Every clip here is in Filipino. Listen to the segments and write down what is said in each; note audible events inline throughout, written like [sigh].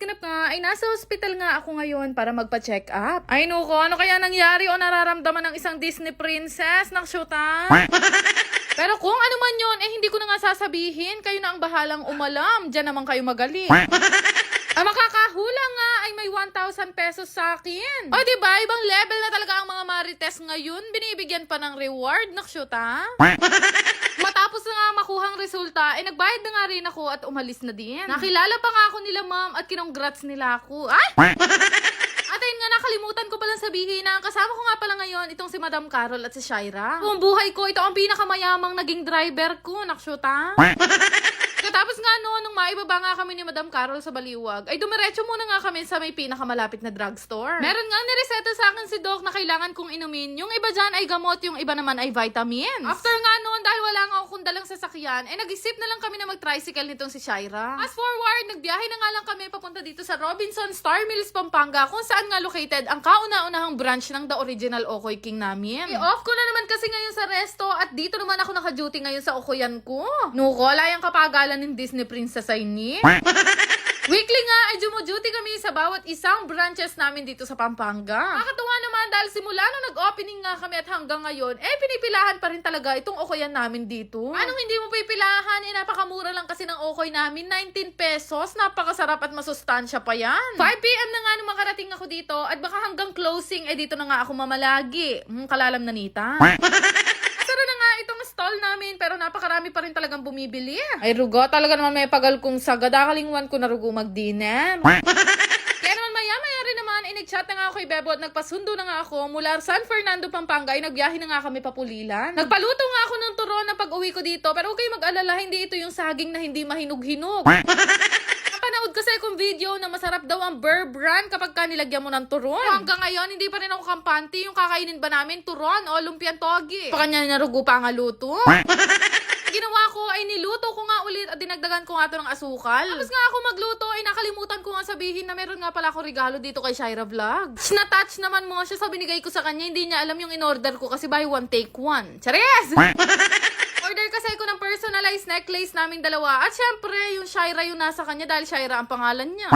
ganap nga, ay nasa hospital nga ako ngayon para magpa-check up. Ay nuko, ano kaya nangyari o nararamdaman ng isang Disney princess? Nakshuta? [laughs] Pero kung ano man yon eh hindi ko na nga sasabihin. Kayo na ang bahalang umalam. Diyan naman kayo magaling. [laughs] Ang makakahula nga ay may 1,000 pesos sa akin. O di ba ibang level na talaga ang mga marites ngayon. Binibigyan pa ng reward, nakshuta? [laughs] Matapos na nga makuhang resulta, eh nagbayad na nga rin ako at umalis na din. Nakilala pa nga ako nila ma'am at kinongrats nila ako. Ay! [laughs] At ayun nga, nakalimutan ko palang sabihin na ang kasama ko nga pala ngayon, itong si Madam Carol at si Shaira. Buong buhay ko, ito ang pinakamayamang naging driver ko, nakshuta. [laughs] Katapos nga no, nung maibaba nga kami ni Madam Carol sa Baliwag, ay dumiretso muna nga kami sa may pinakamalapit na drugstore. Meron nga nireseta sa akin si Doc na kailangan kong inumin. Yung iba dyan ay gamot, yung iba naman ay vitamins. After nga noon, dahil sasakyan, eh nag-isip na lang kami na mag-tricycle nitong si Shaira. Fast forward, nagbiyahe na nga lang kami papunta dito sa Robinson Star Mills, Pampanga, kung saan nga located ang kauna-unahang branch ng The Original Okoy King namin. I-off ko na naman kasi ngayon sa resto at dito naman ako naka-duty ngayon sa Okoyan ko. Nuko, layang kapagalan ng Disney Princess ay ni. [laughs] Weekly nga ay duty kami sa bawat isang branches namin dito sa Pampanga. Nakakatuwa naman dahil simula nung nag-opening nga kami at hanggang ngayon, eh pinipilahan pa rin talaga itong okoyan namin dito. Anong hindi mo pipilahan? Eh napakamura lang kasi ng okoy namin, 19 pesos. Napakasarap at masustansya pa yan. 5pm na nga nung makarating ako dito at baka hanggang closing, eh dito na nga ako mamalagi. Hmm, kalalam na nita. [laughs] Saro na nga itong stall namin pero napakarami pa rin talagang bumibili. Ay rugo, talaga naman may pagal kong sagad. Kalinguan ko na rugo magdinem. [laughs] Kaya naman maya maya rin naman, ay nag-chat na nga ako kay Bebo at nagpasundo na nga ako mula San Fernando, Pampanga ay nagbiyahe na nga kami papulilan. Nagpaluto nga ako ng turon na pag uwi ko dito pero huwag kayo mag-alala, hindi ito yung saging na hindi mahinog-hinog. [laughs] Napanood kasi akong video na masarap daw ang Burr Brand kapag ka nilagyan mo ng turon. Hanggang ngayon, hindi pa rin ako kampante. Yung kakainin ba namin, turon o lumpiang togi. Pa kanya narugo pa nga luto. [laughs] Ginawa ko ay niluto ko nga ulit at dinagdagan ko nga to ng asukal. Tapos nga ako magluto ay nakalimutan ko nga sabihin na meron nga pala ako regalo dito kay Shaira Vlogs. Na-touch naman mo siya sa binigay ko sa kanya. Hindi niya alam yung in-order ko kasi buy one take one. Chares! [laughs] Personalized necklace naming dalawa. At syempre, yung Shaira yung nasa kanya dahil Shaira ang pangalan niya.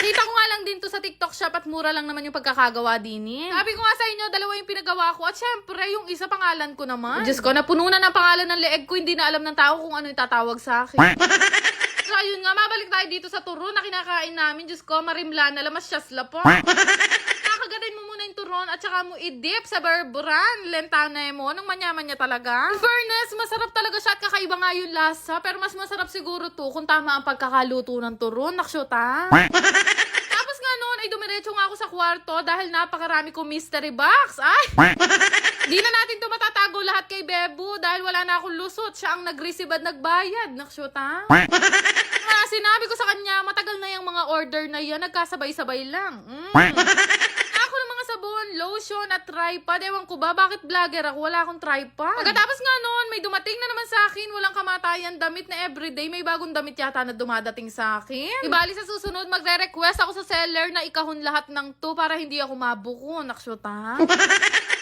Kita ko nga lang din to sa TikTok shop at mura lang naman yung pagkakagawa din eh. Sabi ko nga sa inyo, dalawa yung pinagawa ko. At syempre, yung isa pangalan ko naman. Diyos ko, napuno na ng pangalan ng leeg ko. Hindi na alam ng tao kung ano yung tatawag sa akin. [laughs] So, ayun nga, mabalik tayo dito sa turon na kinakain namin. Diyos ko, marimla na lamas siyasla po. Turon at saka mo i-dip sa berburan. Lentana mo. Nung manyaman niya talaga. In fairness, masarap talaga siya at kakaiba nga yung lasa. Pero mas masarap siguro to kung tama ang pagkakaluto ng turon. Naksyota. [laughs] Tapos nga noon ay dumiretso nga ako sa kwarto dahil napakarami kong mystery box. Ay! [laughs] Di na natin to matatago lahat kay Bebo dahil wala na akong lusot. Siya ang nag-receive at nagbayad. Naksyota. Nga, [laughs] sinabi ko sa kanya, matagal na yung mga order na yan. Nagkasabay-sabay lang. Mm. Ako ng mga sabon, lotion at tripod. Ewan ko ba, bakit vlogger ako? Wala akong tripod. Pagkatapos nga noon, may dumating na naman sa akin. Walang kamatayan damit na everyday. May bagong damit yata na dumadating sa akin. Ibali sa susunod, magre-request ako sa seller na ikahon lahat ng to para hindi ako mabuko. Naksyota. [laughs]